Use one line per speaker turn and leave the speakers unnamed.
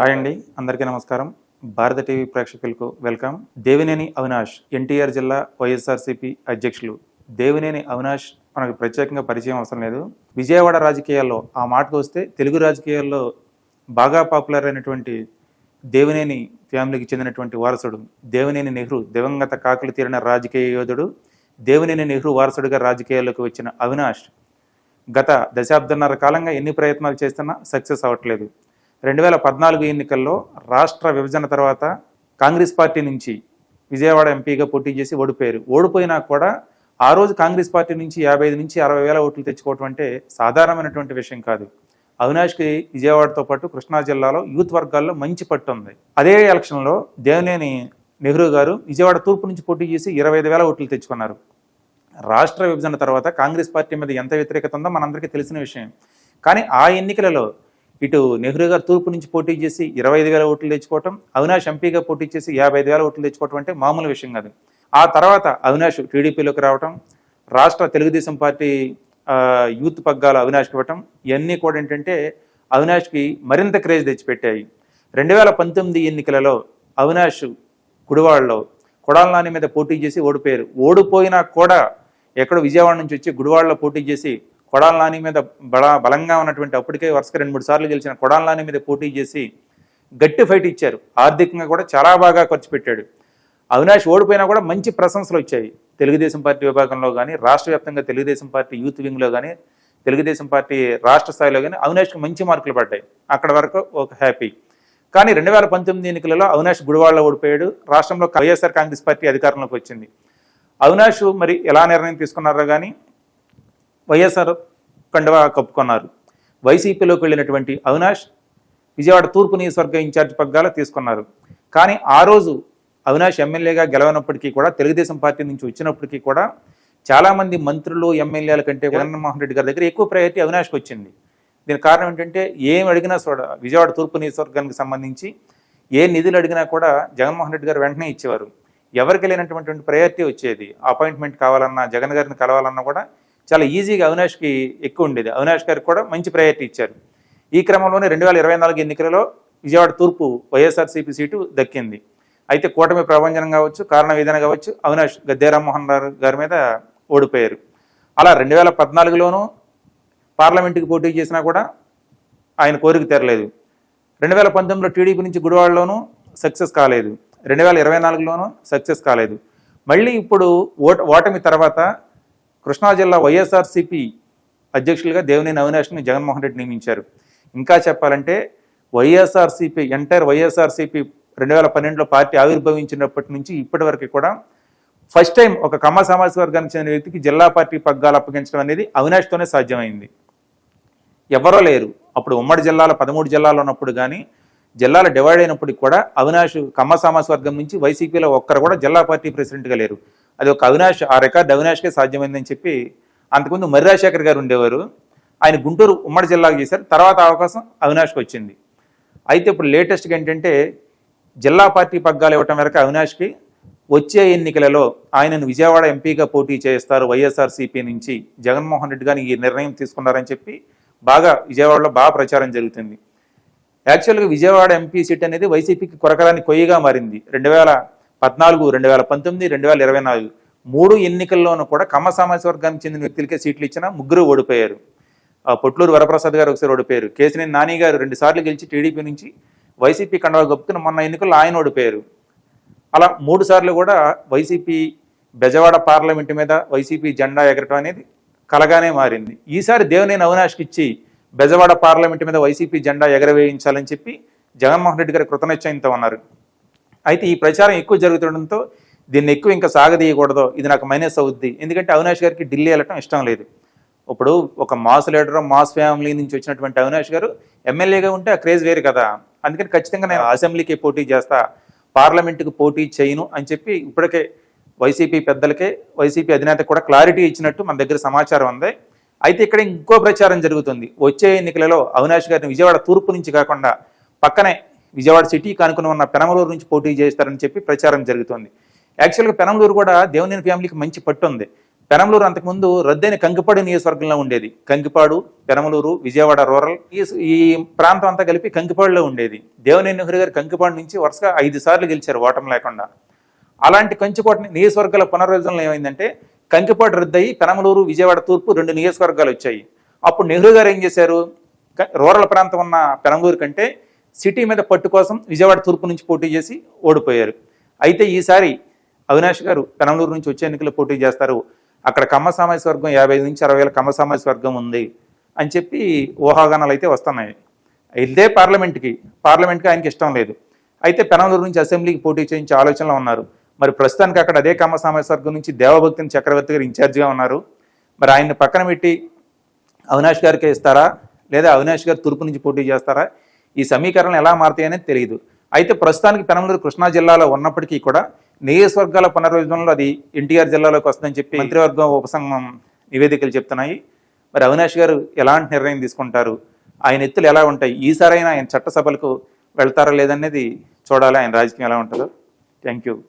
Hi అండి అందరికీ నమస్కారం. భారత టీవీ ప్రేక్షకులకు వెల్కమ్. దేవినేని అవినాష్ ఎన్టీఆర్ జిల్లా వైఎస్ఆర్సీపీ అధ్యక్షులు. దేవినేని అవినాష్ మనకు ప్రత్యేకంగా పరిచయం అవసరం లేదు. విజయవాడ రాజకీయాల్లో ఆ మాటకు వస్తే తెలుగు రాజకీయాల్లో బాగా పాపులర్ అయినటువంటి దేవినేని ఫ్యామిలీకి చెందినటువంటి వారసుడు దేవినేని నెహ్రూ దివంగత కాకులు తీరిన రాజకీయ యోధుడు దేవినేని నెహ్రూ వారసుడిగా రాజకీయాల్లోకి వచ్చిన అవినాష్ గత దశాబ్దన్నర కాలంగా ఎన్ని ప్రయత్నాలు చేస్తున్నా సక్సెస్ అవ్వట్లేదు. రెండు వేల పద్నాలుగు ఎన్నికల్లో రాష్ట్ర విభజన తర్వాత కాంగ్రెస్ పార్టీ నుంచి విజయవాడ ఎంపీగా పోటీ చేసి ఓడిపోయారు. ఓడిపోయినా కూడా ఆ రోజు కాంగ్రెస్ పార్టీ నుంచి యాభై ఐదు నుంచి అరవై వేల ఓట్లు తెచ్చుకోవటం అంటే సాధారణమైనటువంటి విషయం కాదు. అవినాష్కి విజయవాడతో పాటు కృష్ణా జిల్లాలో యూత్ వర్గాల్లో మంచి పట్టు ఉంది. అదే ఎలక్షన్లో దేవినేని నెహ్రూ గారు విజయవాడ తూర్పు నుంచి పోటీ చేసి ఇరవై ఐదు వేల ఓట్లు తెచ్చుకున్నారు. రాష్ట్ర విభజన తర్వాత కాంగ్రెస్ పార్టీ మీద ఎంత వ్యతిరేకత ఉందో మనందరికీ తెలిసిన విషయం. కానీ ఆ ఎన్నికలలో ఇటు నెహ్రూ గారు తూర్పు నుంచి పోటీ చేసి ఇరవై ఐదు వేల ఓట్లు తెచ్చుకోవటం అవినాష్ ఎంపీగా పోటీ చేసి యాభై ఐదు వేల ఓట్లు తెచ్చుకోవటం అంటే మామూలు విషయం కాదు. ఆ తర్వాత అవినాష్ టీడీపీలోకి రావటం రాష్ట్ర తెలుగుదేశం పార్టీ యూత్ పగ్గాలు అవినాష్కి ఇవ్వటం ఇవన్నీ కూడా ఏంటంటే అవినాష్కి మరింత క్రేజ్ తెచ్చిపెట్టాయి. రెండు వేల పంతొమ్మిది ఎన్నికలలో అవినాష్ గుడివాడలో కొడాలనాని మీద పోటీ చేసి ఓడిపోయారు. ఓడిపోయినా కూడా ఎక్కడో విజయవాడ నుంచి వచ్చి గుడివాడలో పోటీ చేసి కొడాల నాని మీద బల బలంగా ఉన్నటువంటి అప్పటికే వరుసగా రెండు మూడు సార్లు గెలిచిన కొడాల నాని మీద పోటీ చేసి గట్టి ఫైట్ ఇచ్చారు. ఆర్థికంగా కూడా చాలా బాగా ఖర్చు పెట్టాడు. అవినాష్ ఓడిపోయినా కూడా మంచి ప్రశంసలు వచ్చాయి. తెలుగుదేశం పార్టీ విభాగంలో కానీ రాష్ట్ర వ్యాప్తంగా తెలుగుదేశం పార్టీ యూత్ వింగ్లో కానీ తెలుగుదేశం పార్టీ రాష్ట్ర స్థాయిలో కానీ అవినాష్కి మంచి మార్కులు పడ్డాయి. అక్కడ వరకు ఒక హ్యాపీ. కానీ రెండు వేల పంతొమ్మిది ఎన్నికలలో అవినాష్ గుడివాడలో ఓడిపోయాడు. రాష్ట్రంలో వైఎస్ఆర్ కాంగ్రెస్ పార్టీ అధికారంలోకి వచ్చింది. అవినాష్ మరి ఎలా నిర్ణయం తీసుకున్నారో కానీ వైఎస్ఆర్ కండవా కప్పుకున్నారు. వైసీపీలోకి వెళ్ళినటువంటి అవినాష్ విజయవాడ తూర్పు నియోజకవర్గ ఇన్ఛార్జ్ పగ్గాల తీసుకున్నారు. కానీ ఆ రోజు అవినాష్ ఎమ్మెల్యేగా గెలవనప్పటికీ కూడా తెలుగుదేశం పార్టీ నుంచి వచ్చినప్పటికీ కూడా చాలామంది మంత్రులు ఎమ్మెల్యేల కంటే జగన్మోహన్ రెడ్డి గారి దగ్గర ఎక్కువ ప్రయారిటీ అవినాష్కి వచ్చింది. దీనికి కారణం ఏంటంటే ఏం అడిగినా చూడ విజయవాడ తూర్పు నియోజకవర్గానికి సంబంధించి ఏ నిధులు అడిగినా కూడా జగన్మోహన్ రెడ్డి గారు వెంటనే ఇచ్చేవారు. ఎవరికి లేనటువంటి ప్రయారిటీ వచ్చేది. అపాయింట్మెంట్ కావాలన్నా జగన్ గారిని కలవాలన్నా కూడా చాలా ఈజీగా అవినాష్కి ఎక్కువ ఉండేది. అవినాష్ గారికి కూడా మంచి ప్రయారిటీ ఇచ్చారు. ఈ క్రమంలోనే రెండు వేల ఇరవై నాలుగు ఎన్నికలలో విజయవాడ తూర్పు వైఎస్ఆర్సీపీ సీటు దక్కింది. అయితే కూటమి ప్రభంజనం కావచ్చు కారణం ఏదైనా కావచ్చు అవినాష్ గద్దే రామ్మోహన్ గారి మీద ఓడిపోయారు. అలా రెండు వేల పద్నాలుగులోనూ పార్లమెంటుకి పోటీ చేసినా కూడా ఆయన కోరిక తెరలేదు. రెండు వేల పంతొమ్మిదిలో టీడీపీ నుంచి గుడివాడలోనూ సక్సెస్ కాలేదు. రెండు వేల ఇరవై నాలుగులోనూ సక్సెస్ కాలేదు. మళ్ళీ ఇప్పుడు ఓట ఓటమి తర్వాత కృష్ణా జిల్లా వైఎస్ఆర్సీపీ అధ్యక్షులుగా దేవినేని అవినాష్ని జగన్మోహన్ రెడ్డి నియమించారు. ఇంకా చెప్పాలంటే వైఎస్ఆర్సీపీ ఎంటైర్ వైఎస్ఆర్సీపీ రెండు వేల పన్నెండులో పార్టీ ఆవిర్భవించినప్పటి నుంచి ఇప్పటి వరకు కూడా ఫస్ట్ టైం ఒక కమ్మ సమాజ వర్గానికి చెందిన వ్యక్తికి జిల్లా పార్టీ పగ్గాలు అప్పగించడం అనేది అవినాష్తోనే సాధ్యమైంది. ఎవరో లేరు. అప్పుడు ఉమ్మడి జిల్లాలో పదమూడు జిల్లాలు ఉన్నప్పుడు కానీ జిల్లాలు డివైడ్ అయినప్పటికి కూడా అవినాష్ కమ్మ సమాజ వర్గం నుంచి వైసీపీలో ఒక్కరు కూడా జిల్లా పార్టీ ప్రెసిడెంట్గా లేరు. అది ఒక అవినాష్ ఆ రికార్డు అవినాష్కే సాధ్యమైందని చెప్పి అంతకుముందు మర్రి రాజశేఖర్ గారు ఉండేవారు. ఆయన గుంటూరు ఉమ్మడి జిల్లాకు చేశారు. తర్వాత అవకాశం అవినాష్కి వచ్చింది. అయితే ఇప్పుడు లేటెస్ట్గా ఏంటంటే జిల్లా పార్టీ పగ్గాలు ఇవ్వటం వరకు అవినాష్కి వచ్చే ఎన్నికలలో ఆయనను విజయవాడ ఎంపీగా పోటీ చేస్తారు వైఎస్ఆర్సీపీ నుంచి. జగన్మోహన్ రెడ్డి గారిని ఈ నిర్ణయం తీసుకున్నారని చెప్పి బాగా విజయవాడలో బాగా ప్రచారం జరుగుతుంది. యాక్చువల్గా విజయవాడ ఎంపీ సీట్ అనేది వైసీపీకి కొరకరాని కొయ్యగా మారింది. రెండు వేల పద్నాలుగు రెండు వేల పంతొమ్మిది రెండు వేల ఇరవై నాలుగు. మూడు ఎన్నికల్లోనూ కూడా కమ్మ సామాజిక వర్గానికి చెందిన వ్యక్తులకే సీట్లు ఇచ్చిన ముగ్గురు ఓడిపోయారు. ఆ పొట్లూరు వరప్రసాద్ గారు ఒకసారి ఓడిపోయారు. కేసినేని నాని గారు రెండు సార్లు గెలిచి టీడీపీ నుంచి వైసీపీ కండవా గొప్పుకుని మొన్న ఎన్నికల్లో ఆయన ఓడిపోయారు. అలా మూడు సార్లు కూడా వైసీపీ బెజవాడ పార్లమెంటు మీద వైసీపీ జెండా ఎగరటం అనేది కలగానే మారింది. ఈసారి దేవనేని అవినాష్కి ఇచ్చి బెజవాడ పార్లమెంటు మీద వైసీపీ జెండా ఎగరవేయించాలని చెప్పి జగన్మోహన్ రెడ్డి గారు కృతనిశ్చయంతో ఉన్నారు. అయితే ఈ ప్రచారం ఎక్కువ జరుగుతుండడంతో దీన్ని ఎక్కువ ఇంకా సాగదీయకూడదు. ఇది నాకు మైనస్ అవుద్ది. ఎందుకంటే అవినాష్ గారికి ఢిల్లీ వెళ్ళటం ఇష్టం లేదు. ఇప్పుడు ఒక మాస్ లీడర్ మాస్ ఫ్యామిలీ నుంచి వచ్చినటువంటి అవినాష్ గారు ఎమ్మెల్యేగా ఉంటే ఆ క్రేజ్ వేరు కదా. అందుకని ఖచ్చితంగా నేను అసెంబ్లీకి పోటీ చేస్తా పార్లమెంటుకు పోటీ చేయను అని చెప్పి ఇప్పటికే వైసీపీ పెద్దలకే వైసీపీ అధినేత కూడా క్లారిటీ ఇచ్చినట్టు మన దగ్గర సమాచారం ఉంది. అయితే ఇక్కడ ఇంకో ప్రచారం జరుగుతుంది. వచ్చే ఎన్నికలలో అవినాష్ గారిని విజయవాడ తూర్పు నుంచి కాకుండా పక్కనే విజయవాడ సిటీ కానుకుని ఉన్న పెనమలూరు నుంచి పోటీ చేస్తారని చెప్పి ప్రచారం జరుగుతుంది. యాక్చువల్గా పెనమలూరు కూడా దేవనేని ఫ్యామిలీకి మంచి పట్టు ఉంది. పెనమలూరు అంతకుముందు రద్దైన కంకిపాడు నియోజకవర్గంలో ఉండేది. కంకిపాడు పెనమలూరు విజయవాడ రూరల్ ఈ ఈ ప్రాంతం అంతా కలిపి కంకిపాడులో ఉండేది. దేవనేని నెహ్రూ గారు కంకిపాడు నుంచి వరుసగా ఐదు సార్లు గెలిచారు ఓటమి లేకుండా. అలాంటి కంచుకోట నియోజకవర్గాల పునర్విభజనలో ఏమైందంటే కంకిపాడు రద్దయి పెనమలూరు విజయవాడ తూర్పు రెండు నియోజకవర్గాలు వచ్చాయి. అప్పుడు నెహ్రూ గారు ఏం చేశారు? రూరల్ ప్రాంతం ఉన్న పెనమలూరు కంటే సిటీ మీద పట్టు కోసం విజయవాడ తూర్పు నుంచి పోటీ చేసి ఓడిపోయారు. అయితే ఈసారి అవినాష్ గారు పెనమలూరు నుంచి వచ్చే ఎన్నికలు పోటీ చేస్తారు. అక్కడ కమ్మ సామాజిక వర్గం యాభై ఐదు నుంచి అరవై వేల కమ్మ సామాజిక వర్గం ఉంది అని చెప్పి ఊహాగానాలు అయితే వస్తున్నాయి. ఇదే పార్లమెంట్కి పార్లమెంట్కి ఆయనకి ఇష్టం లేదు. అయితే పెనమలూరు నుంచి అసెంబ్లీకి పోటీ చేయించే ఆలోచనలో ఉన్నారు. మరి ప్రస్తుతానికి అక్కడ అదే కమ్మ సామాజిక వర్గం నుంచి దేవభక్తిని చక్రవర్తి గారు ఇన్ఛార్జిగా ఉన్నారు. మరి ఆయన్ని పక్కన పెట్టి అవినాష్ గారికి ఇస్తారా? లేదా అవినాష్ గారు తూర్పు నుంచి పోటీ చేస్తారా? ఈ సమీకరణలు ఎలా మారుతాయనేది తెలియదు అయితే ప్రస్తుతానికి పెనమలూరు కృష్ణా జిల్లాలో ఉన్నప్పటికీ కూడా నియోజకవర్గాల పునర్విభజనలో అది ఎన్టీఆర్ జిల్లాలోకి వస్తుందని చెప్పి మంత్రివర్గం ఉపసంఘం నివేదికలు చెప్తున్నాయి. మరి అవినాష్ గారు ఎలాంటి నిర్ణయం తీసుకుంటారు? ఆయన ఎత్తులు ఎలా ఉంటాయి? ఈసారైనా ఆయన చట్టసభలకు వెళ్తారా లేదనేది చూడాలి. ఆయన రాజకీయం ఎలా ఉంటుందో. Thank you.